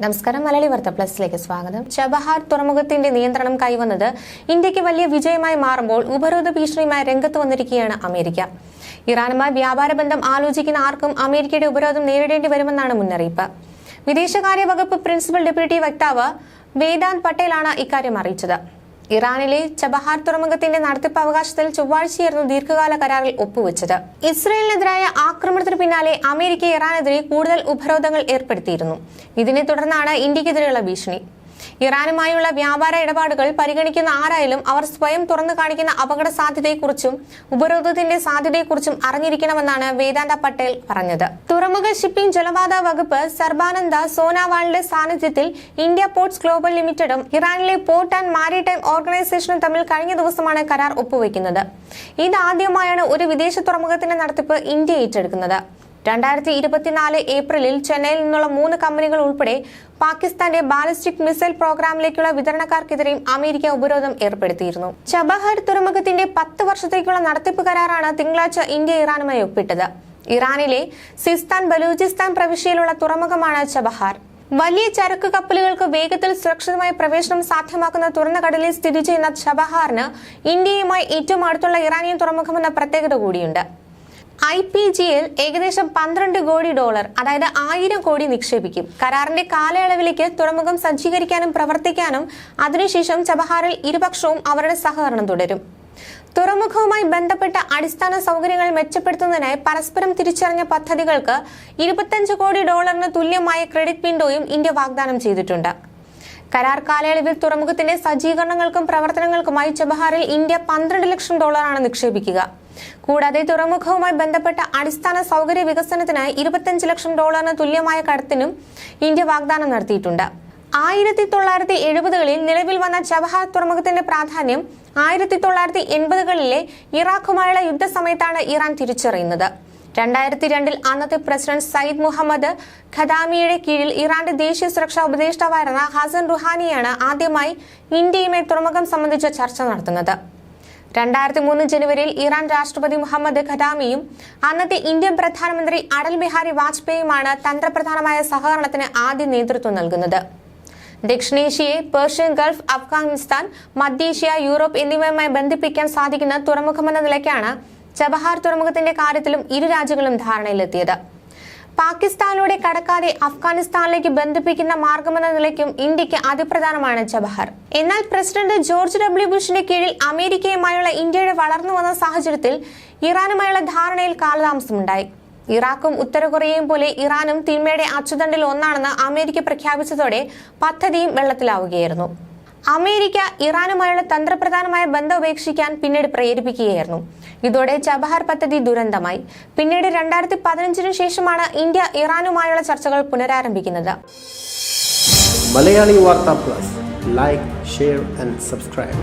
നമസ്കാരം മലയാളി വാർത്ത പ്ലസിലേക്ക് സ്വാഗതം. ചബഹാർ തുറമുഖത്തിന്റെ നിയന്ത്രണം കൈവന്നത് ഇന്ത്യയ്ക്ക് വലിയ വിജയമായി മാറുമ്പോൾ ഉപരോധ ഭീഷണിയുമായി രംഗത്ത് വന്നിരിക്കുകയാണ് അമേരിക്ക. ഇറാനുമായി വ്യാപാര ബന്ധം ആലോചിക്കുന്ന ആർക്കും അമേരിക്കയുടെ ഉപരോധം നേരിടേണ്ടി വരുമെന്നാണ് മുന്നറിയിപ്പ്. വിദേശകാര്യ വകുപ്പ് പ്രിൻസിപ്പൽ ഡെപ്യൂട്ടി വക്താവ് വേദാന്ത് പട്ടേലാണ് ഇക്കാര്യം അറിയിച്ചത്. ഇറാനിലെ ചബഹാർ തുറമുഖത്തിന്റെ നടത്തിപ്പ് അവകാശത്തിൽ ചൊവ്വാഴ്ചയായിരുന്നു ദീർഘകാല കരാറിൽ ഒപ്പുവെച്ചത്. ഇസ്രയേലിനെതിരായ ആക്രമണത്തിന് പിന്നാലെ അമേരിക്ക ഇറാനെതിരെ കൂടുതൽ ഉപരോധങ്ങൾ ഏർപ്പെടുത്തിയിരുന്നു. ഇതിനെ തുടർന്നാണ് ഇന്ത്യക്കെതിരെയുള്ള ഭീഷണി. ഇറാനുമായുള്ള വ്യാപാര ഇടപാടുകൾ പരിഗണിക്കുന്ന ആരായാലും അവർ സ്വയം തുറന്നു കാണിക്കുന്ന അപകട സാധ്യതയെക്കുറിച്ചും ഉപരോധത്തിന്റെ സാധ്യതയെക്കുറിച്ചും അറിഞ്ഞിരിക്കണമെന്നാണ് വേദാന്ത പട്ടേൽ പറഞ്ഞത്. തുറമുഖ ഷിപ്പിംഗ് ജലപാത വകുപ്പ് സർബാനന്ദ സോനാവാളിന്റെ സാന്നിധ്യത്തിൽ ഇന്ത്യ പോർട്സ് ഗ്ലോബൽ ലിമിറ്റഡും ഇറാനിലെ പോർട്ട് ആൻഡ് മാരിടൈം ഓർഗനൈസേഷനും തമ്മിൽ കഴിഞ്ഞ ദിവസമാണ് കരാർ ഒപ്പുവെക്കുന്നത്. ഇതാദ്യമായാണ് ഒരു വിദേശ തുറമുഖത്തിന്റെ നടത്തിപ്പ് ഇന്ത്യ ഏറ്റെടുക്കുന്നത്. രണ്ടായിരത്തി ഇരുപത്തിനാല് ഏപ്രിലിൽ ചെന്നൈയിൽ നിന്നുള്ള മൂന്ന് കമ്പനികൾ ഉൾപ്പെടെ പാകിസ്ഥാന്റെ ബാലിസ്റ്റിക് മിസൈൽ പ്രോഗ്രാമിലേക്കുള്ള വിതരണക്കാർക്കെതിരെയും അമേരിക്ക ഉപരോധം ഏർപ്പെടുത്തിയിരുന്നു. ചബഹർ തുറമുഖത്തിന്റെ പത്ത് വർഷത്തേക്കുള്ള നടത്തിപ്പ് കരാറാണ് തിങ്കളാഴ്ച ഇന്ത്യ ഇറാനുമായി ഒപ്പിട്ടത്. ഇറാനിലെ സിസ്താൻ ബലൂചിസ്ഥാൻ പ്രവിശ്യയിലുള്ള തുറമുഖമാണ് ചബഹാർ. വലിയ ചരക്ക് കപ്പലുകൾക്ക് വേഗത്തിൽ സുരക്ഷിതമായ പ്രവേശനം സാധ്യമാക്കുന്ന തുറന്ന കടലിൽ സ്ഥിതി ചെയ്യുന്ന ചബഹാറിന് ഇന്ത്യയുമായി ഏറ്റവും അടുത്തുള്ള ഇറാനിയൻ തുറമുഖമെന്ന പ്രത്യേകത കൂടിയുണ്ട്. ഐ പി ജിയിൽ ഏകദേശം പന്ത്രണ്ട് കോടി ഡോളർ അതായത് ആയിരം കോടി നിക്ഷേപിക്കും. കരാറിന്റെ കാലയളവിലേക്ക് തുറമുഖം സജ്ജീകരിക്കാനും പ്രവർത്തിക്കാനും അതിനുശേഷം ചബഹാറിൽ ഇരുപക്ഷവും അവരുടെ സഹകരണം തുടരും. തുറമുഖവുമായി ബന്ധപ്പെട്ട അടിസ്ഥാന സൗകര്യങ്ങൾ മെച്ചപ്പെടുത്തുന്നതിനായി പരസ്പരം തിരിച്ചറിഞ്ഞ പദ്ധതികൾക്ക് ഇരുപത്തഞ്ച് കോടി ഡോളറിന് തുല്യമായ ക്രെഡിറ്റ് വിൻഡോയും ഇന്ത്യ വാഗ്ദാനം ചെയ്തിട്ടുണ്ട്. കരാർ കാലയളവിൽ തുറമുഖത്തിന്റെ സജ്ജീകരണങ്ങൾക്കും പ്രവർത്തനങ്ങൾക്കുമായി ചബഹാറിൽ ഇന്ത്യ പന്ത്രണ്ട് ലക്ഷം ഡോളറാണ് നിക്ഷേപിക്കുക. കൂടാതെ തുറമുഖവുമായി ബന്ധപ്പെട്ട അടിസ്ഥാന സൗകര്യ വികസനത്തിനായി ഇരുപത്തിയഞ്ച് ലക്ഷം ഡോളറിന് തുല്യമായ കടത്തിനും ഇന്ത്യ വാഗ്ദാനം നടത്തിയിട്ടുണ്ട്. ആയിരത്തി തൊള്ളായിരത്തി എഴുപതുകളിൽ നിലവിൽ വന്ന ചബഹാർ തുറമുഖത്തിന്റെ പ്രാധാന്യം ആയിരത്തി തൊള്ളായിരത്തി എൺപതുകളിലെ ഇറാഖുമായുള്ള യുദ്ധസമയത്താണ് ഇറാൻ തിരിച്ചറിയുന്നത്. രണ്ടായിരത്തി രണ്ടിൽ അന്നത്തെ പ്രസിഡന്റ് സയ്യിദ് മുഹമ്മദ് ഖദാമിയുടെ കീഴിൽ ഇറാന്റെ ദേശീയ സുരക്ഷാ ഉപദേഷ്ടാവായിരുന്ന ഹസൻ റുഹാനിയാണ് ആദ്യമായി ഇന്ത്യയുമായി തുറമുഖം സംബന്ധിച്ച ചർച്ച നടത്തുന്നത്. രണ്ടായിരത്തി മൂന്ന് ജനുവരിയിൽ ഇറാൻ രാഷ്ട്രപതി മുഹമ്മദ് ഖദാമിയും അന്നത്തെ ഇന്ത്യൻ പ്രധാനമന്ത്രി അടൽ ബിഹാരി വാജ്പേയിയുമാണ് തന്ത്രപ്രധാനമായ സഹകരണത്തിന് ആദ്യ നേതൃത്വം നൽകുന്നത്. ദക്ഷിണേഷ്യയെ പേർഷ്യൻ ഗൾഫ് അഫ്ഗാനിസ്ഥാൻ മധ്യേഷ്യ യൂറോപ്പ് എന്നിവയുമായി ബന്ധിപ്പിക്കാൻ സാധിക്കുന്ന തുറമുഖമെന്ന നിലയ്ക്കാണ് ചബഹാർ തുറമുഖത്തിന്റെ കാര്യത്തിലും ഇരു രാജ്യങ്ങളും ധാരണയിലെത്തിയത്. പാകിസ്ഥാനിലൂടെ കടക്കാതെ അഫ്ഗാനിസ്ഥാനിലേക്ക് ബന്ധിപ്പിക്കുന്ന മാർഗമെന്ന നിലയ്ക്കും ഇന്ത്യയ്ക്ക് അതിപ്രധാനമാണ് ജവഹർ. എന്നാൽ പ്രസിഡന്റ് ജോർജ് ഡബ്ല്യു ബുഷിന്റെ കീഴിൽ അമേരിക്കയുമായുള്ള ഇന്ത്യയുടെ വളർന്നു വന്ന സാഹചര്യത്തിൽ ഇറാനുമായുള്ള ധാരണയിൽ കാലതാമസമുണ്ടായി. ഇറാഖും ഉത്തര കൊറിയയും പോലെ ഇറാനും തിന്മയുടെ അച്ചുതണ്ടിൽ ഒന്നാണെന്ന് അമേരിക്ക പ്രഖ്യാപിച്ചതോടെ പദ്ധതിയും വെള്ളത്തിലാവുകയായിരുന്നു. അമേരിക്ക ഇറാനുമായുള്ള തന്ത്രപ്രധാനമായ ബന്ധം ഉപേക്ഷിക്കാൻ പിന്നീട് പ്രേരിപ്പിക്കുകയായിരുന്നു. ഇതോടെ ചബഹാർ പദ്ധതി ദുരന്തമായി. പിന്നീട് രണ്ടായിരത്തി പതിനഞ്ചിനു ശേഷമാണ് ഇന്ത്യ ഇറാനുമായുള്ള ചർച്ചകൾ പുനരാരംഭിക്കുന്നത്. മലയാളി വാർത്താ plus. Like share and subscribe